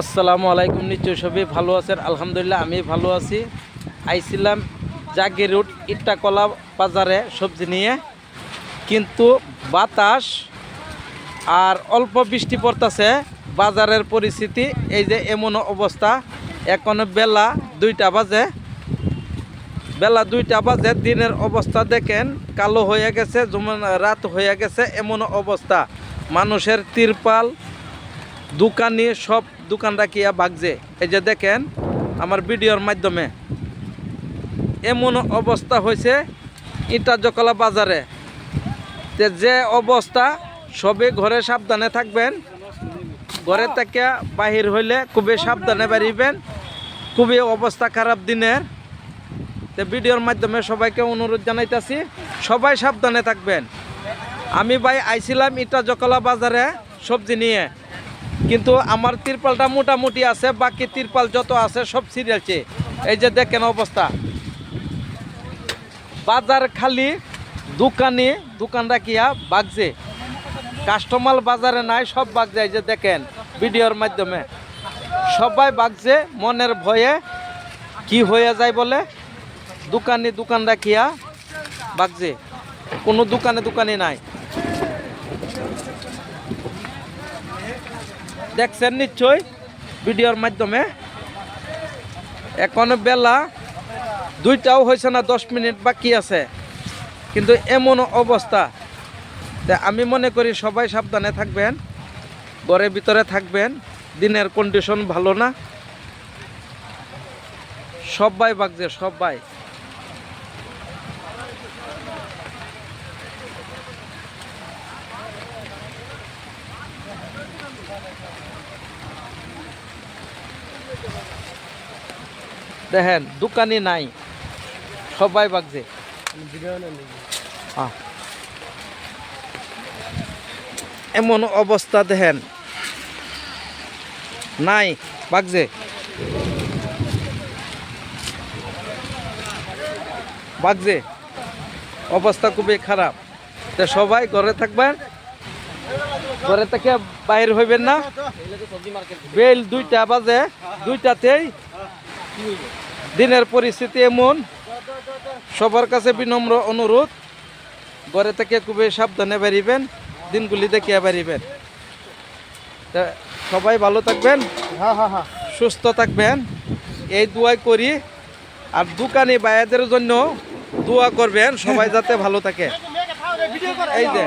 আসসালামু আলাইকুম, নিশ্চয় সবই ভালো আছেন? আলহামদুলিল্লাহ, আমি ভালো আছি। আইছিলাম জাগি রুট ইট্টাকলা বাজারে সবজি নিয়ে। কিন্তু বাতাস আর অল্প বৃষ্টি পড়তেছে। বাজারের পরিস্থিতি এই যে এমন অবস্থা। এখন বেলা দুইটা বাজে। বেলা দুইটা বাজে, দিনের অবস্থা দেখেন, কালো হয়ে গেছে যেমন রাত হয়ে গেছে, এমন অবস্থা। মানুষের তিরপাল দোকানি সব দোকান রাখিয়া ভাগছে এই যে দেখেন, আমার ভিডিওর মাধ্যমে। এমন অবস্থা হয়েছে ইটা জকলা বাজারে যে অবস্থা, সবে ঘরে সাবধানে থাকবেন। ঘরে থেকে বাহির হইলে খুবই সাবধানে বাড়িবেন খুবই অবস্থা খারাপ দিনের। তো ভিডিওর মাধ্যমে সবাইকে অনুরোধ জানাইতেছি, সবাই সাবধানে থাকবেন। আমি ভাই আইছিলাম ইটা জকলা বাজারে সবজি নিয়ে। কিন্তু আমার তিরপালটা মোটামুটি আছে, বাকি তিরপাল যত আছে সব সিরিয়ালছে এই যে দেখেন অবস্থা। বাজার খালি, দোকানি দোকান রাখিয়া বাগছে? কাস্টমার বাজারে নাই, সব বাগছে, এই যে দেখেন ভিডিওর মাধ্যমে। সবাই বাগছে, মনের ভয়ে। কি হয়ে যায় বলে? দোকানে দোকান রাখিয়া বাগছে? কোনো দোকানে দোকানে নাই। দেখছেন নিশ্চয় ভিডিওর মাধ্যমে। এখন বেলা দুইটাও হয়েছে না, দশ মিনিট বাকি আছে। কিন্তু এমন অবস্থা। আমি মনে করি সবাই সাবধানে থাকবেন, ঘরের ভিতরে থাকবেন, দিনের কন্ডিশন ভালো না। সবাই বাগছে সবাই। দেখেন, দোকানি নাই। সবাই বাগছে। এমন অবস্থা দেখেন। নাই, বাগছে। বাগছে। অবস্থা খুবই খারাপ। তো সবাই ঘরে থাকবেন। ঘরে থেকে বাইর হইবেন না। বেল দুইটা বাজে। দুইটাতেই দিনের পরিস্থিতি এমন সবার কাছে বিনম্র অনুরোধ। ঘরে থেকে খুবই সাবধানে বেরিবেন দিনগুলি দেখিয়া বেরিবেন। সবাই ভালো থাকবেন সুস্থ থাকবেন। এই দোয়াই করি আর দোকানি বায়াদের জন্য দোয়া করবেন সবাই যাতে ভালো থাকে। এই যে।